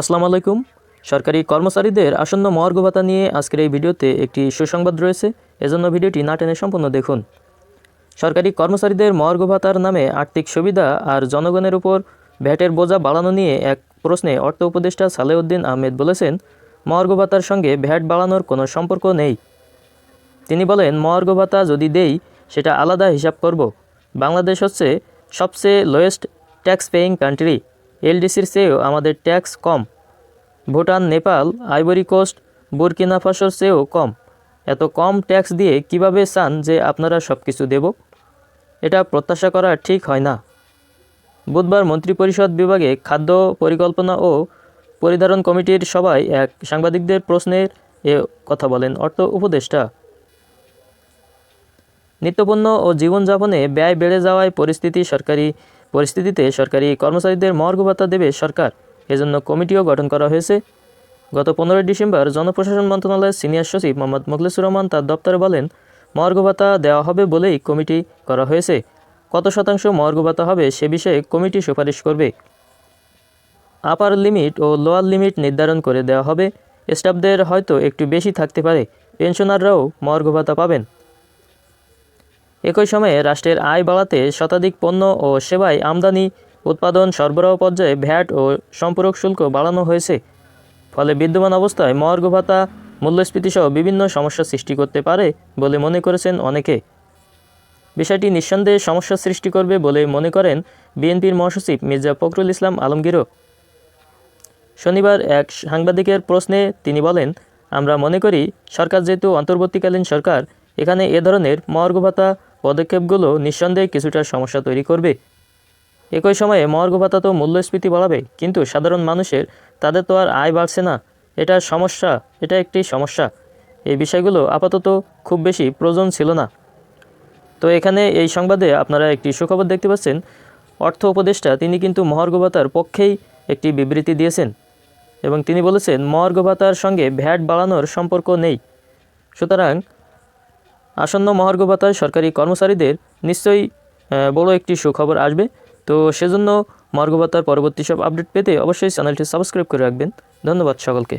আসসালামু আলাইকুম। সরকারি কর্মচারীদের আসন্ন মহার্ঘ ভাতা নিয়ে আজকের এই ভিডিওতে একটি সুসংবাদ রয়েছে। এজন্য ভিডিওটি না টেনে সম্পূর্ণ দেখুন। সরকারি কর্মচারীদের মহার্ঘ ভাতার নামে আর্থিক সুবিধা আর জনগণের উপর ভ্যাটের বোঝা বাড়ানো নিয়ে এক প্রশ্নে অর্থ উপদেষ্টা সালেউদ্দিন আহমেদ বলেছেন, মহার্ঘ ভাতার সঙ্গে ভ্যাট বাড়ানোর কোনো সম্পর্ক নেই। তিনি বলেন, মহার্ঘ ভাতা যদি দেই, সেটা আলাদা হিসাব করব। বাংলাদেশ হচ্ছে সবচেয়ে লোয়েস্ট ট্যাক্স পেয়িং কান্ট্রি এলডিসির চেয়েও আমাদের ট্যাক্স কম। ভুটান, নেপাল, আইভরি কোস্ট, বুরকিনা ফাসোর চেয়েও কম। এত কম ট্যাক্স দিয়ে কীভাবে চান যে আপনারা সব কিছু দেব? এটা প্রত্যাশা করা ঠিক হয় না। বুধবার মন্ত্রিপরিষদ বিভাগে খাদ্য পরিকল্পনা ও পরিধারণ কমিটির সভায় এক সাংবাদিকদের প্রশ্নের এ কথা বলেন অর্থ উপদেষ্টা। নিত্যপণ্য ও জীবনযাপনে ব্যয় বেড়ে যাওয়ায় পরিস্থিতি সরকারি পরিস্থিতিতে সরকারি কর্মচারীদের মর্গ ভাতা দেবে সরকার। এজন্য কমিটিও গঠন করা হয়েছে। গত পনেরোই ডিসেম্বর জনপ্রশাসন মন্ত্রণালয়ের সিনিয়র সচিব মোহাম্মদ মোখলেসুর রহমান তার দপ্তরে বলেন মর্গ ভাতা দেওয়া হবে বলেই কমিটি করা হয়েছে। কত শতাংশ মর্গ ভাতা হবে সে বিষয়ে কমিটি সুপারিশ করবে। আপার লিমিট ও লোয়ার লিমিট নির্ধারণ করে দেওয়া হবে। স্টাফদের হয়তো একটু বেশি থাকতে পারে। পেনশনাররাও মর্গ ভাতা পাবেন। একই সময়ে রাষ্ট্রের আয় বাড়াতে শতাধিক পণ্য ও সেবায় আমদানি, উৎপাদন, সরবরাহ পর্যায়ে ভ্যাট ও সম্পূরক শুল্ক বাড়ানো হয়েছে। ফলে বিদ্যমান অবস্থায় মহার্ঘ ভাতা, মূল্যস্ফীতিসহ বিভিন্ন সমস্যা সৃষ্টি করতে পারে বলে মনে করেছেন অনেকে। বিষয়টি নিঃসন্দেহে সমস্যা সৃষ্টি করবে বলে মনে করেন বিএনপির মহাসচিব মির্জা ফখরুল ইসলাম আলমগীরও। শনিবার এক সাংবাদিকের প্রশ্নে তিনি বলেন, আমরা মনে করি সরকার যেহেতু অন্তর্বর্তীকালীন সরকার, এখানে এ ধরনের মহার্ঘ ভাতা পদক্ষেপগুলো নিঃসন্দেহে কিছুটা সমস্যা তৈরি করবে। একই সময়ে মহার্ঘ ভাতা তো মূল্যস্ফীতি বাড়াবে, কিন্তু সাধারণ মানুষের তাদের তো আর আয় বাড়ছে না। এটা সমস্যা, এটা একটি সমস্যা। এই বিষয়গুলো আপাতত খুব বেশি প্রয়োজন ছিল না। তো এখানে এই সংবাদে আপনারা একটি সুখবর দেখতে পাচ্ছেন। অর্থ উপদেষ্টা তিনি কিন্তু মহার্ঘ ভাতার পক্ষেই একটি বিবৃতি দিয়েছেন এবং তিনি বলেছেন মহার্ঘ ভাতার সঙ্গে ভ্যাট বাড়ানোর সম্পর্ক নেই। সুতরাং আসন্ন মহার্ঘ ভাতায় সরকারি কর্মচারীদের নিশ্চয়ই বড় একটি সুখবর আসবে। তো সেজন্য মহার্ঘ ভাতার পরবর্তী সব আপডেট পেতে অবশ্যই চ্যানেলটি সাবস্ক্রাইব করে রাখবেন। ধন্যবাদ সকলকে।